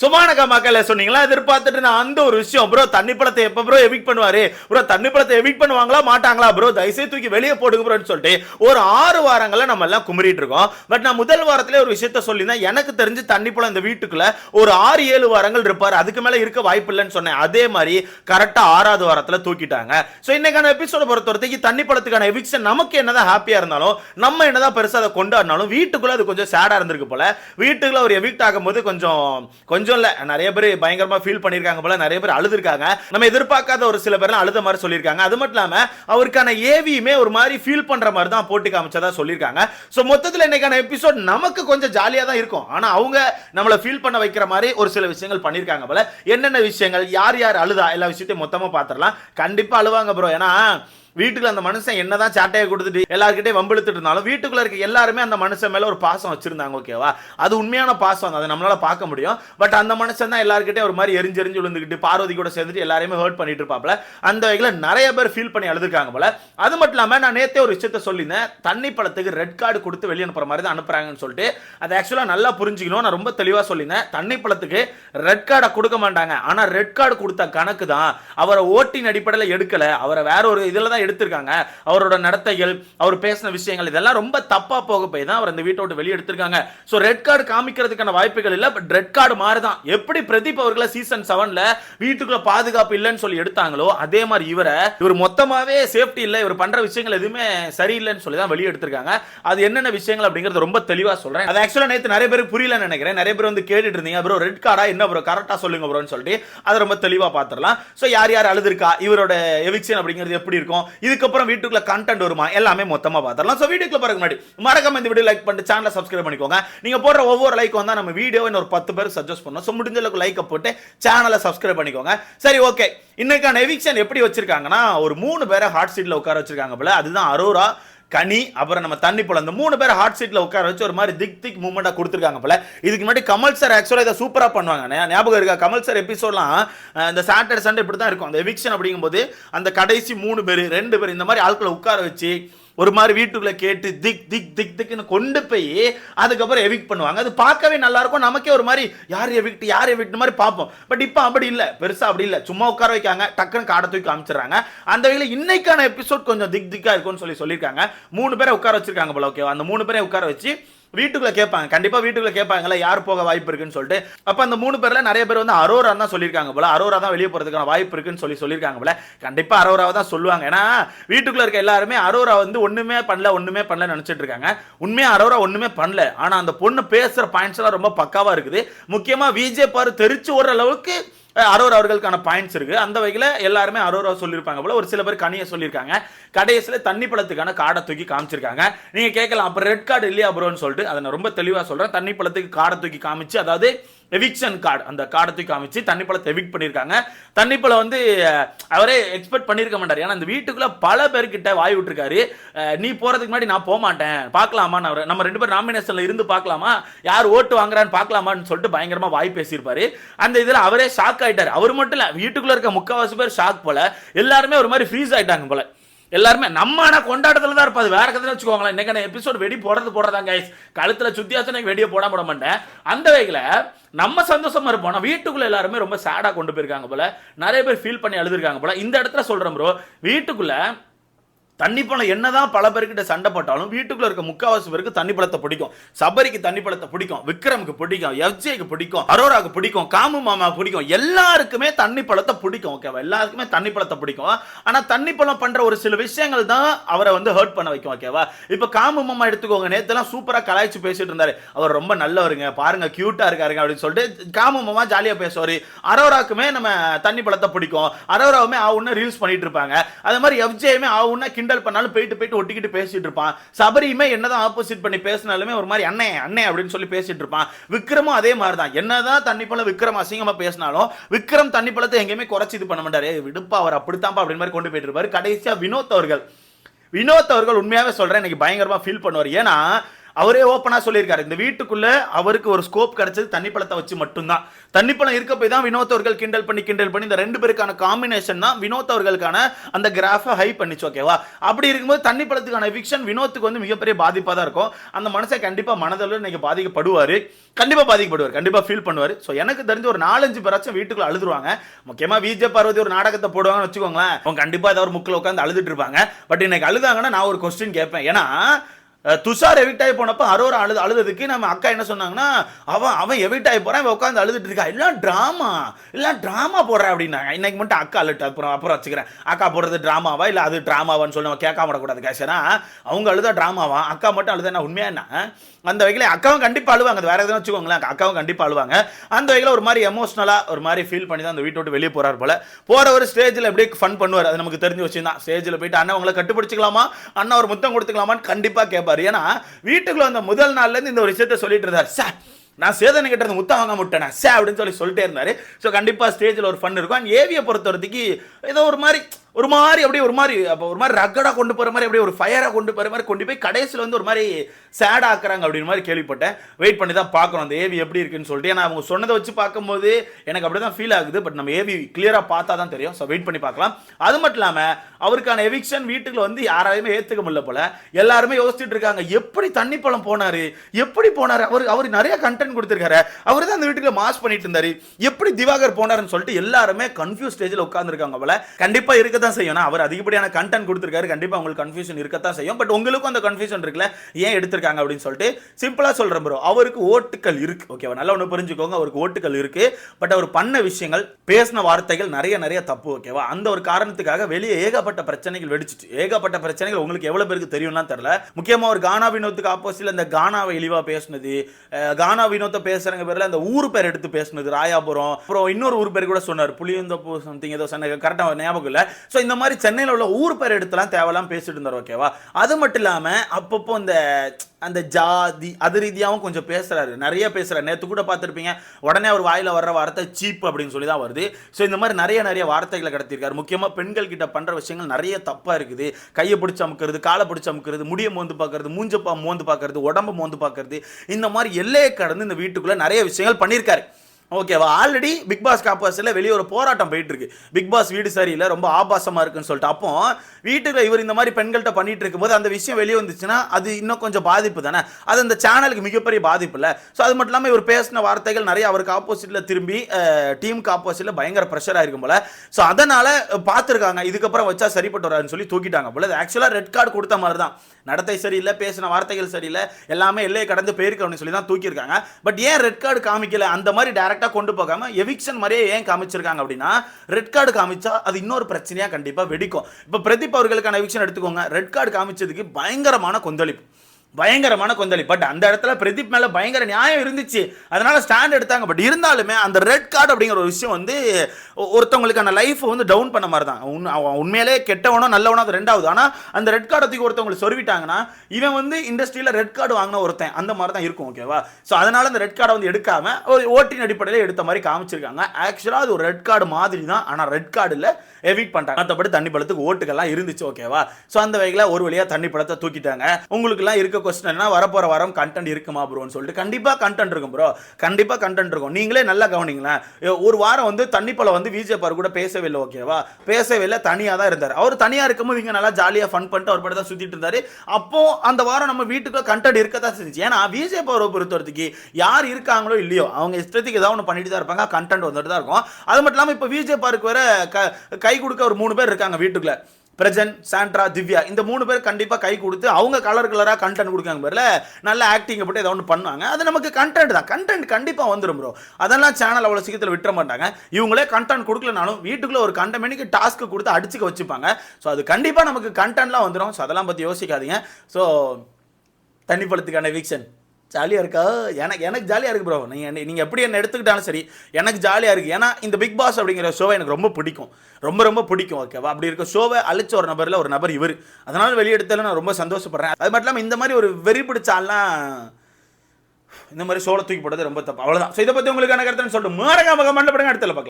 சுமானகா மக்கள் சொன்னீங்களா? எதிர்பார்த்துட்டு நான் அந்த ஒரு விஷயம். ப்ரோ தண்ணி பழத்தை எப்போ ப்ரோ எவிக் பண்ணுவாரு? ப்ரோ தண்ணி பழத்தை எவிக் பண்ணுவாங்களா? மாட்டாங்களா? ப்ரோ தயவுசெய்து தூக்கி வெளியே போடுங்க ப்ரோன்னு சொல்லிட்டு ஒரு ஆறு வாரங்களை நம்ம எல்லாம் குமரிட்டு இருக்கோம். பட் நான் முதல் வாரத்திலே ஒரு விஷயத்த சொல்லியிருந்தேன். எனக்கு தெரிஞ்சு தண்ணி பழம் இந்த வீட்டுக்குள்ள ஒரு ஆறு ஏழு வாரங்கள் இருப்பார். அதுக்கு மேலே இருக்க வாய்ப்பு இல்லைன்னு சொன்னேன். அதே மாதிரி கரெக்டாக ஆறாவது வாரத்தில் தூக்கிட்டாங்க. ஸோ இன்னைக்கான எபிசோட பொறுத்த வரைக்கும் தண்ணி பழத்துக்கான எவிக்ஷன் நமக்கு என்னதான் ஹாப்பியாக இருந்தாலும் நம்ம என்னதான் பெருசாக அதை கொண்டாடினாலும் வீட்டுக்குள்ளே அது கொஞ்சம் சேடாக இருந்திருக்கு போல. வீட்டுக்குள்ள ஒரு எவிக்ட் ஆகும்போது கொஞ்சம் கொஞ்சம் இல்ல. நிறைய பேர் பயங்கரமா ஃபீல் பண்ணிருக்காங்க போல நிறைய பேர் அழுதுருக்காங்க. நம்ம எதிர்பார்க்காத ஒரு சில பேர்லாம் அழுத மாதிரி சொல்லியிருக்காங்க அது மட்டும் இல்லாம அவருக்கான ஏவியுமே ஒரு மாதிரி ஃபீல் பண்ற மாதிரி தான் போட்டு காமிச்சதா சொல்லியிருக்காங்க ஸோ மொத்தத்தில் இன்னைக்கான எபிசோட் நமக்கு கொஞ்சம் ஜாலியாக தான் இருக்கும். ஆனா அவங்க நம்மளை ஃபீல் பண்ண வைக்கிற மாதிரி ஒரு சில விஷயங்கள் பண்ணியிருக்காங்க போல. என்னென்ன விஷயங்கள் யார் யார் அழுதா எல்லா விஷயத்தையும் மொத்தமா பார்த்துடலாம் கண்டிப்பா அழுவாங்க ப்ரோ ஏன்னா வீட்டுக்குள்ள அந்த மனுஷன் என்னதான் சாட்டையை கொடுத்துட்டு எல்லாருக்கிட்டே வம்பிழுத்துட்டு இருந்தாலும் வீட்டுக்குள்ள இருக்க எல்லாருமே அந்த மனுஷன் மேல ஒரு பாசம் வச்சிருந்தாங்க ஓகேவா அது உண்மையான பாசம் அதை. நம்மளால பார்க்க முடியும். பட் அந்த மனுஷன் தான் எல்லாருக்கிட்டே ஒரு மாதிரி எரிஞ்செரிஞ்சு விழுந்துக்கிட்டு பார்வதி கூட சேர்ந்துட்டு எல்லாருமே ஹர்ட் பண்ணிட்டு இருப்பாப்ல அந்த வகையில் நிறைய பேர் ஃபீல் பண்ணி அழுதுருக்காங்க போல. அது மட்டும் இல்லாமல் நான் நேத்தே ஒரு விஷயத்த சொல்லியிருந்தேன். தண்ணி பழத்துக்கு ரெட் கார்டு கொடுத்து வெளியே அனுப்புற மாதிரி தான் அனுப்புறாங்கன்னு சொல்லிட்டு அதை ஆக்சுவலாக நல்லா புரிஞ்சுக்கணும் நான் ரொம்ப தெளிவாக சொல்லியிருந்தேன். தண்ணி பழத்துக்கு ரெட் கார்டை கொடுக்க மாட்டாங்க. ஆனால் ரெட் கார்டு கொடுத்த கணக்கு தான் அவரை ஓட்டின் அடிப்படையில் எடுக்கலை. அவரை வேற ஒரு இதில் தான் எடுத்திருக்காங்க. அவரோட நடத்தைகள் அவர் பேசின விஷயங்கள் இதெல்லாம் ரொம்ப தப்பா போக போய் தான் அவர் இந்த வீட்டை விட்டு வெளியே எடுத்திருக்காங்க. ஸோ ரெட் கார்டு காமிக்கிறதுக்கான வாய்ப்புகள் இல்லை பட் ரெட் கார்டு மாறுதான். எப்படி பிரதீப் அவர்களை சீசன் செவன்ல வீட்டுக்குள்ள பாதுகாப்பு இல்லைன்னு சொல்லி எடுத்தாங்களோ அதே மாதிரி இவரை இவர் மொத்தமாவே சேஃப்டி இல்லை இவர் பண்ற விஷயங்கள் எதுவுமே சரியில்லைன்னு சொல்லி தான் வெளியே எடுத்திருக்காங்க. அது என்னென்ன விஷயங்கள் அப்படிங்கிறது ரொம்ப தெளிவாக சொல்றேன். அது ஆக்சுவலா நேற்று நிறைய பேருக்கு புரியலன்னு நினைக்கிறேன். நிறைய பேர் வந்து கேட்டுட்டு இருந்தீங்க ப்ரோ ரெட் கார்டா என்ன ப்ரோ? கரெக்டாக சொல்லுங்க ப்ரோன்னு சொல்லிட்டு. அதை ரொம்ப தெளிவாக பார்த்துடலாம். ஸோ யார் யார் அழுதுருக்கா? இவரோட எவிக்ஷன் அப்படிங்கிறது எப்படி இருக்கும்? இதுக்கப்புறம் வீட்டுக்குள்ள கண்டென்ட் வருமா? எல்லாமே மொத்தமாக பார்த்துடலாம். ஸோ வீடியோக்குள்ள பிறகு முன்னாடி மறக்காம இந்த வீடியோ லைக் பண்ணிட்டு சேனலை சப்ஸ்கிரைப் பண்ணிக்கோங்க. நீங்கள் போடுற ஒவ்வொரு லைக் வந்தால் நம்ம வீடியோ ஒரு பத்து பேர் சஜஸ்ட் பண்ணோம். ஸோ முடிஞ்ச அளவுக்கு லைக்கை போட்டு சேனலை சப்ஸ்கிரைப் பண்ணிக்கோங்க. சரி ஓகே இன்னைக்கான எவிக்ஷன் எப்படி வச்சிருக்காங்கன்னா ஒரு மூணு பேரை ஹாட் சீட்டில் உட்கார வச்சிருக்காங்க போல. அதுதான் அரோரா கனி அப்புறம் நம்ம தண்ணி போல. இந்த மூணு பேர் ஹாட் சீட்ல உட்கார வச்சு ஒரு மாதிரி திக் திக் மூமெண்டா கொடுத்துருக்காங்க போல. இதுக்கு முன்னாடி கமல் சார் ஆக்சுவலா இதை சூப்பரா பண்ணுவாங்க. ஞாபகம் இருக்கா? கமல் சார் எபிசோட்லாம் இந்த சாட்டர்டே சண்டே இப்படி தான் இருக்கும். அந்த எவிக்ஷன் அப்படிங்கும்போது அந்த கடைசி மூணு பேர் ரெண்டு பேர் இந்த மாதிரி ஆட்களை உட்கார வச்சு ஒரு மாதிரி வீட்டுக்குள்ள கேட்டு திக் திக் திக் திக்னு கொண்டு போய் அதுக்கப்புறம் எவிக்ட் பண்ணுவாங்க. அது பார்க்கவே நல்லா இருக்கும் நமக்கே ஒரு மாதிரி யார் எவிக்ட் யார் எவிக்ட் மாதிரி பார்ப்போம். பட் இப்போ அப்படி இல்லை. பெருசா அப்படி இல்லை. சும்மா உட்கார வைக்காங்க. டக்குன்னு காடை தூக்கி காமிச்சிடுறாங்க. அந்த வகையில் இன்னைக்கான எபிசோட் கொஞ்சம் திக் திக்கா இருக்கும்னு சொல்லி சொல்லியிருக்காங்க. மூணு பேரை உட்கார வச்சிருக்காங்க போல ஓகேவா அந்த மூணு பேரை உட்கார வச்சு வீட்டுக்குள்ள கேட்பாங்க. கண்டிப்பா வீட்டுக்குள்ள கேட்பாங்கல்ல யார் போக வாய்ப்பு இருக்குன்னு சொல்லிட்டு. அப்ப அந்த மூணு பேர்ல நிறைய பேர் வந்து அரோரா தான் சொல்லியிருக்காங்க போல. அரோரா தான் வெளியே போறதுக்கான வாய்ப்பு இருக்குன்னு சொல்லி சொல்லியிருக்காங்க போல. கண்டிப்பா அரோராவை தான் சொல்லுவாங்க. ஏன்னா வீட்டுக்குள்ள இருக்க எல்லாருமே அரோரா வந்து ஒண்ணுமே பண்ணல ஒண்ணுமே பண்ணல நினைச்சிட்டு இருக்காங்க. உண்மையா அரோரா ஒண்ணுமே பண்ணல. ஆனா அந்த பொண்ணு பேசுற பாயிண்ட்ஸ் எல்லாம் ரொம்ப பக்காவா இருக்குது. முக்கியமா விஜய் பாரு தெரிச்சு ஓடுற அளவுக்கு அரோரா அவர்களுக்கான பாயிண்ட்ஸ் இருக்கு. அந்த வகையில் எல்லாருமே அரோரா சொல்லியிருப்பாங்க போல. ஒரு சில பேர் கனியை சொல்லியிருக்காங்க. கடைசியில் தண்ணி பழத்துக்கான காடை தூக்கி காமிச்சிருக்காங்க. நீங்கள் கேட்கலாம் அப்புறம் ரெட் கார்டு இல்லையா ப்ரோன்னு சொல்லிட்டு அதை நான் ரொம்ப தெளிவாக சொல்கிறேன் தண்ணி பழத்துக்கு காடை தூக்கி காமிச்சு அதாவது எவிக்ஷன் கார்டு அந்த கார்டை தூக்கி காமிச்சு தண்ணி பழத்தை எவிக் பண்ணியிருக்காங்க. தண்ணி பழம் வந்து அவரே எக்ஸ்பெக்ட் பண்ணியிருக்க மாட்டார். ஏன்னா அந்த வீட்டுக்குள்ளே பல பேர்கிட்ட வாய் விட்டுருக்காரு. நீ போகிறதுக்கு முன்னாடி நான் போக மாட்டேன் பார்க்கலாமா நான் நம்ம ரெண்டு பேரும் நாமினேஷனில் இருந்து பார்க்கலாமா? யார் ஓட்டு வாங்குறான்னு பார்க்கலாமான்னு சொல்லிட்டு பயங்கரமாக வாய் பேசியிருப்பாரு. அந்த இதில் அவரே ஷாக் ஆகிட்டார் அவர் மட்டும் இல்லை வீட்டுக்குள்ளே இருக்க முக்கால்வாசி பேர் ஷாக் போல. எல்லாருமே ஒரு மாதிரி ஃப்ரீஸ் ஆயிட்டாங்க போல. எல்லாருமே நம்ம ஆனால் கொண்டாட்டத்தில் தான் இருப்பது வேற கதை வச்சுக்கோங்களேன். இன்னைக்கான எபிசோட் வெடி போடுறது போடுறதாங்க கைஸ் கழுத்தில் சுத்தியாச்சும் வெடியை போட போட மாட்டேன். அந்த வகையில் நம்ம சந்தோஷமா இருப்போம். வீட்டுக்குள்ளே வீட்டுக்குள்ள எல்லாருமே ரொம்ப சேடாக கொண்டு போயிருக்காங்க போல. நிறைய பேர் ஃபீல் பண்ணி அழுதுருக்காங்க போல. இந்த இடத்துல சொல்கிறோம் ப்ரோ வீட்டுக்குள்ள தண்ணி பழம் என்னதான் பல பேர்கிட்ட சண்டை போட்டாலும் வீட்டுக்குள்ள இருக்க முக்காவாசி பேருக்கு தண்ணி பழத்தை பிடிக்கும். சபரிக்கு தண்ணி பழத்தை பிடிக்கும். விக்ரமுக்கு பிடிக்கும். எஃப்ஜேக்கு பிடிக்கும். அரோராக்கு பிடிக்கும். காமு மாமா பிடிக்கும். எல்லாருக்குமே தண்ணி பழத்தை பிடிக்கும் ஓகேவா எல்லாருக்குமே தண்ணி பழத்தை பிடிக்கும். ஆனா தண்ணி பழம் பண்ற ஒரு சில விஷயங்கள் தான் அவரை வந்து ஹர்ட் பண்ண வைக்கும் ஓகேவா இப்ப காமு மாமா எடுத்துக்கோங்க. நேத்தெல்லாம் சூப்பரா கலாய்ச்சி பேசிட்டு இருந்தாரு. அவர் ரொம்ப நல்லவருங்க. பாருங்க கியூட்டா இருக்காருங்க அப்படின்னு சொல்லிட்டு காமு மாமா ஜாலியா பேசுவாரு. அரோராக்குமே நம்ம தண்ணி பழத்தை பிடிக்கும். அரோராவுமே ஆவுன்னு ரீல்ஸ் பண்ணிட்டு இருப்பாங்க. அது மாதிரி எஃப்ஜேயுமே ஆவுன்னா கிண்டல் பண்ணாலும் போயிட்டு போயிட்டு ஒட்டிக்கிட்டு பேசிட்டு இருப்பான். சபரியுமே என்னதான் ஆப்போசிட் பண்ணி பேசினாலுமே ஒரு மாதிரி அண்ணே அண்ணே அப்படின்னு சொல்லி பேசிட்டு இருப்பான். விக்ரமும் அதே மாதிரி தான் என்னதான் தண்ணி பழம் விக்ரம் அசிங்கமா பேசினாலும் விக்ரம் தண்ணி பழத்தை எங்கேயுமே குறைச்சி இது பண்ண மாட்டாரு. விடுப்பா அவர் அப்படித்தான்ப்பா அப்படின்னு மாதிரி கொண்டு போயிட்டு இருப்பாரு. கடைசியா வினோத் அவர்கள். வினோத் அவர்கள் உண்மையாவே சொல்றேன் இன்னைக்கு பயங்கரமா ஃபீல் பண்ணுவார். ஏன்னா அவரே ஓப்பனாக சொல்லியிருக்காரு. இந்த வீட்டுக்குள்ள அவருக்கு ஒரு ஸ்கோப் கிடைச்சது தண்ணி பழத்தை வச்சு மட்டும்தான். தண்ணி பழம் இருக்க போய் தான் வினோத் அவர்கள் கிண்டல் பண்ணி கிண்டல் பண்ணி இந்த ரெண்டு பேருக்கான காம்பினேஷன் தான் வினோத் அவர்களுக்கான அந்த கிராஃபை ஹை பண்ணிச்சு ஓகேவா அப்படி இருக்கும்போது தண்ணி பழத்துக்கான எவிக்ஷன் வினோத்துக்கு வந்து மிகப்பெரிய பாதிப்பாக தான் இருக்கும். அந்த மனுஷன் கண்டிப்பாக மனதளவில் இன்னைக்கு பாதிக்கப்படுவார். கண்டிப்பாக பாதிக்கப்படுவார். கண்டிப்பாக ஃபீல் பண்ணுவார். ஸோ எனக்கு தெரிஞ்சு ஒரு நாலஞ்சு பேராச்சும் வீட்டுக்குள்ள அழுதுருவாங்க. முக்கியமாக விஜய் பார்வதி ஒரு நாடகத்தை போடுவாங்கன்னு வச்சுக்கோங்களேன். அவங்க கண்டிப்பாக ஏதாவது ஒரு முக்கில் உட்காந்து அழுதுட்டு இருப்பாங்க. பட் இன்னைக்கு அழுதாங்கன்னா நான் ஒரு கொஸ்டின் கேட்பேன். ஏன்னா துஷார் எவிக்ட் ஆகி போனப்போ அரோரா அழுது அழுதுக்கு நம்ம அக்கா என்ன சொன்னாங்கன்னா அவன் அவன் எவிக்ட் ஆகி போறான் இவன் உட்காந்து அழுதுட்டு இருக்கா. எல்லாம் ட்ராமா எல்லாம் ட்ராமா போடுற அப்படின்னாங்க இன்னைக்கு மட்டும் அக்கா அழுட்டு அப்புறம் அப்புறம் வச்சுக்கிறேன். அக்கா போடுறது ட்ராமாவா இல்லை அது ட்ராமாவான்னு சொல்லி நம்ம கேட்காம விடக்கூடாது கேஷனா அவங்க அழுதா ட்ராமாவா அக்கா மட்டும் அழுதா என்ன உண்மையா என்ன? அந்த வகையில் அக்காவும் கண்டிப்பாக அழுவாங்க. அது வேறு எதுவும் வச்சுக்கோங்களேன். அக்காவும் கண்டிப்பாக அழுவாங்க. அந்த வகையில் ஒரு மாதிரி எமோஷனலாக ஒரு மாதிரி ஃபீல் பண்ணி தான் அந்த வீட்டை விட்டு வெளியே போகிறார் போல. போகிற ஒரு ஸ்டேஜில் எப்படி ஃபன் பண்ணுவார். அது நமக்கு தெரிஞ்சு வச்சுருந்தான் ஸ்டேஜில் போயிட்டு அண்ணன் உங்களை கட்டுப்பிடிச்சிக்கலாமா அண்ணன் ஒரு முத்தம் கொடுத்துக்கலாமான்னு கண்டிப்பாக கேட்பார் ஏன்னா வீட்டுக்குள்ள வந்த முதல் நாள்ல இருந்து இந்த ஒரு விஷயத்த சொல்லிட்டு இருந்தார். சார் நான் சேதனை கிட்ட இருந்து முத்தம் வாங்க முட்டேன். சே அப்படின்னு சொல்லி சொல்லிட்டே இருந்தாரு. ஸோ கண்டிப்பாக ஸ்டேஜில் ஒரு ஃபன் இருக்கும். அண்ட் ஏவியை பொறுத்த வரைக்கும் ஏதோ ஒரு மாதிரி ஒரு மாதிரி அப்படியே ஒரு மாதிரி அப்போ ஒரு மாதிரி ரக்கடாக கொண்டு போகிற மாதிரி அப்படியே ஒரு ஃபயராக கொண்டு போகிற மாதிரி கொண்டு போய் கடைசியில் வந்து ஒரு மாதிரி சேட் ஆக்குறாங்க அப்படின்னு மாதிரி கேள்விப்பட்டேன். வெயிட் பண்ணி தான் பார்க்கணும். அந்த ஏவி எப்படி இருக்குன்னு சொல்லிட்டு. ஏன்னா அவங்க சொன்னதை வச்சு பார்க்கும்போது எனக்கு அப்படி தான் ஃபீல் ஆகுது. பட் நம்ம ஏவி கிளியராக பார்த்தா தான் தெரியும். ஸோ வெயிட் பண்ணி பார்க்கலாம். அது மட்டும் இல்லாமல் அவருக்கான எவிக்ஷன் வீட்டுக்கு வந்து யாராலையுமே ஏற்றுக்க முடியல போல. எல்லாருமே யோசிச்சுட்டு இருக்காங்க. எப்படி தண்ணி பழம் போனாரு? எப்படி போனார்? அவர் அவர் நிறைய கண்டென்ட் கொடுத்துருக்காரு. அவர் தான் அந்த வீட்டுக்குள்ள மாஸ் பண்ணிட்டு இருந்தார். எப்படி திவாகர் போனாருன்னு சொல்லிட்டு எல்லாருமே கன்ஃபியூஸ் ஸ்டேஜில் உட்காந்துருக்காங்க போல. கண்டிப்பாக இருக்க தான் செய்யும். அவர் அதிகப்படியான கண்டென்ட் கொடுத்துருக்காரு. கண்டிப்பா உங்களுக்கு கன்ஃபியூஷன் இருக்கத்தான் செய்யும். பட் உங்களுக்கும் அந்த கன்ஃபியூஷன் இருக்குல்ல? ஏன் எடுத்திருக்காங்க அப்படின்னு சொல்லிட்டு சிம்பிளா சொல்றேன் ப்ரோ அவருக்கு ஓட்டுகள் இருக்கு. ஓகேவா நல்லா ஒன்று புரிஞ்சுக்கோங்க. அவருக்கு ஓட்டுகள் இருக்கு. பட் அவர் பண்ண விஷயங்கள் பேசின வார்த்தைகள் நிறைய நிறைய தப்பு. ஓகேவா அந்த ஒரு காரணத்துக்காக வெளியே ஏகப்பட்ட பிரச்சனைகள் வெடிச்சிட்டு ஏகப்பட்ட பிரச்சனைகள் உங்களுக்கு எவ்வளவு பேருக்கு தெரியும்னா தெரியல. முக்கியமா ஒரு கானா வினோத்துக்கு ஆப்போசிட்ல இந்த கானாவை இழிவா பேசுனது கானா வினோத்தை பேசுறங்க பேர்ல அந்த ஊர் பேர் எடுத்து பேசுனது ராயாபுரம். அப்புறம் இன்னொரு ஊர் பேர் கூட சொன்னார். புளியந்தப்பு சம்திங் ஏதோ சொன்ன கரெக்டாக ஞாபகம் இல்லை. ஸோ இந்த மாதிரி சென்னையில் உள்ள ஊர் பேர் எடுத்துலாம் தேவையெல்லாம் பேசிட்டு இருந்தார் ஓகேவா அது மட்டும் இல்லாமல் அப்பப்போ இந்த அந்த ஜாதி அது ரீதியாகவும் கொஞ்சம் பேசுகிறாரு நிறைய பேசுகிறார் நேற்று கூட பார்த்துருப்பீங்க உடனே அவர் வாயில் வர்ற வார்த்தை சீப் அப்படின்னு சொல்லி தான் வருது. ஸோ இந்த மாதிரி நிறைய நிறைய வார்த்தைகளை கடத்திருக்காரு முக்கியமாக பெண்கள் கிட்ட பண்ணுற விஷயங்கள் நிறைய தப்பாக இருக்குது. கையை பிடிச்சி அமுக்கிறது காலை பிடிச்சி அமுக்கிறது முடியை மோந்து பார்க்கறது மூஞ்சப்பா மோந்து பார்க்கறது உடம்பு மோந்து பார்க்கறது இந்த மாதிரி எல்லையை கடந்து இந்த வீட்டுக்குள்ளே நிறைய விஷயங்கள் பண்ணியிருக்காரு. ஓகேவா ஆல்ரெடி பிக் பாஸ் காப்பாஸில் வெளியே ஒரு போராட்டம் போயிட்டு இருக்கு பிக் பாஸ் வீடு சரியில்லை ரொம்ப ஆபாசமாக இருக்குன்னு சொல்லிட்டு. அப்போ வீட்டுக்கு இவர் இந்த மாதிரி பெண்கள்கிட்ட பண்ணிட்டு இருக்கும்போது அந்த விஷயம் வெளியே வந்துச்சுன்னா அது இன்னும் கொஞ்சம் பாதிப்பு தானே? அது அந்த சேனலுக்கு மிகப்பெரிய பாதிப்பு இல்லை. ஸோ அது மட்டும் இல்லாமல் இவர் பேசின வார்த்தைகள் நிறைய அவருக்கு ஆப்போசிட்டில் திரும்பி டீமுக்கு ஆப்போசிட்டில் பயங்கர ப்ரெஷராக இருக்கும் போல. ஸோ அதனால் பார்த்துருக்காங்க. இதுக்கப்புறம் வச்சா சரிப்பட்டு வராதுன்னு சொல்லி தூக்கிட்டாங்க போல. ஆக்சுவலாக ரெட் கார்டு கொடுத்த மாதிரி தான் நடத்தை சரியில்லை பேசின வார்த்தைகள் சரியில்லை எல்லாமே எல்லையை கடந்து போயிருக்கணும்னு சொல்லி தான் தூக்கியிருக்காங்க. பட் ஏன் ரெட் கார்டு காமிக்கல? அந்த மாதிரி டேரக்ட் டைரக்டாக கொண்டு போகாம எவிக்ஷன் மாதிரியே ஏன் காமிச்சிருக்காங்க அப்படின்னா ரெட் கார்டு காமிச்சா அது இன்னொரு பிரச்சனையா கண்டிப்பா வெடிக்கும். இப்போ பிரதீப் அவர்களுக்கான எவிக்ஷன் எடுத்துக்கோங்க. ரெட் கார்டு காமிச்சதுக்கு பயங்கரமான கொந்தளிப்பு. பயங்கரமான கொந்தளி. பட் அந்த இடத்துல பிரதீப் மேலே பயங்கர நியாயம் இருந்துச்சு. அதனால ஸ்டாண்ட் எடுத்தாங்க. பட் இருந்தாலுமே அந்த ரெட் கார்டு அப்படிங்கிற ஒரு விஷயம் வந்து ஒருத்தவங்களுக்கான லைஃப் வந்து டவுன் பண்ண மாதிரி தான் உண்- அவன் உண்மையிலே கெட்டவனோ நல்லவனோ அது ரெண்டாவது. ஆனால் அந்த ரெட் கார்டை தூக்கி ஒருத்தவங்களுக்கு சொருவிட்டாங்கன்னா இவன் வந்து இண்டஸ்ட்ரியில் ரெட் கார்டு வாங்கின ஒருத்தன். அந்த மாதிரி தான் இருக்கும் ஓகேவா ஸோ அதனால அந்த ரெட் கார்டை வந்து எடுக்காம ஒரு ஓட்டின் அடிப்படையில் எடுத்த மாதிரி காமிச்சிருக்காங்க. ஆக்சுவலாக அது ஒரு ரெட் கார்டு மாதிரி தான் ஆனால் ரெட் கார்டில் எவிட் எவிக் பண்ணிட்டாங்க மற்றபடி தண்ணி பழத்துக்கு ஓட்டுகள்லாம் இருந்துச்சு ஓகேவா ஸோ அந்த வகையில் ஒரு வழியாக தண்ணி பழத்தை தூக்கிட்டாங்க. உங்களுக்குலாம் இருக்க கொஸ்டின் என்ன வரப்போற வாரம் கண்டென்ட் இருக்குமா ப்ரோன்னு சொல்லிட்டு கண்டிப்பாக கண்டென்ட் இருக்கும் ப்ரோ கண்டிப்பாக கண்டென்ட் இருக்கும். நீங்களே நல்லா கவனிங்களேன். ஒரு வாரம் வந்து தண்ணி பழம் வந்து விஜய் பார் கூட பேசவே இல்லை ஓகேவா பேசவே இல்லை தனியாக தான் இருந்தார். அவர் தனியாக இருக்கும்போது இங்கே நல்லா ஜாலியாக ஃபன் பண்ணிட்டு அவர் படம் தான் சுற்றிட்டு இருந்தாரு. அப்போ அந்த வாரம் நம்ம வீட்டுக்குள்ள கண்டென்ட் இருக்க தான் செஞ்சுச்சு. ஏன்னா விஜய் பவரை பொறுத்தவரைக்கு யார் இருக்காங்களோ இல்லையோ அவங்க இஷ்டத்துக்கு ஏதாவது ஒன்று பண்ணிட்டு தான் இருப்பாங்க கண்டென்ட் வந்துட்டு தான் இருக்கும். அது மட்டும் இல்லாமல் இப்போ விஜய் பாருக்கு வேற க- கை கொடுக்க ஒரு மூணு பேர் இருக்காங்க வீட்டுக்குள்ள. பிரஜன் சாண்ட்ரா திவ்யா இந்த மூணு பேர் கண்டிப்பாக கை கொடுத்து அவங்க கலர் கலராக கண்டென்ட் கொடுக்காங்க பேரில். நல்ல ஆக்டிங்கை போட்டு ஏதோ ஒன்று பண்ணுவாங்க. அது நமக்கு கண்டென்ட் தான். கண்டென்ட் கண்டிப்பாக வந்துடும் ப்ரோ அதெல்லாம் சேனல் அவ்வளோ சீக்கிரத்தில் விட்டுற மாட்டாங்க. இவங்களே கண்டென்ட் கொடுக்கலனாலும் வீட்டுக்குள்ளே ஒரு கண்ட மணிக்கு டாஸ்க்கு கொடுத்து அடிச்சுக்க வச்சுப்பாங்க. ஸோ அது கண்டிப்பாக நமக்கு கண்டென்ட்லாம் வந்துடும் ஸோ அதெல்லாம் பற்றி யோசிக்காதீங்க. ஸோ தண்ணி பழத்துக்கான வீக்ஷன் ஜாலியாக இருக்கா? எனக்கு எனக்கு ஜாலியாக இருக்குது ப்ரோ நீங்கள் நீங்கள் எப்படி என்ன எடுத்துக்கிட்டாலும் சரி எனக்கு ஜாலியாக இருக்குது ஏன்னா இந்த பிக் பாஸ் அப்படிங்கிற ஷோவை எனக்கு ரொம்ப பிடிக்கும். ரொம்ப ரொம்ப பிடிக்கும் ஓகேவா அப்படி இருக்க ஷோவை அழிச்ச ஒரு நபரில் ஒரு நபர் இவர். அதனால வெளியெடுத்தாலும் நான் ரொம்ப சந்தோஷப்படுறேன். அது மட்டும் இல்லாமல் இந்த மாதிரி ஒரு வெறி பிடிச்சாலாம் இந்த மாதிரி ஷோவில் தூக்கி போட்டது ரொம்ப தப்பு. அவ்வளோதான் ஸோ இதை பற்றி உங்களுக்கான கருத்துன்னு சொல்லிட்டு மறக்காம கமெண்ட் பண்ணுங்க அடுத்த பார்க்கலாம்.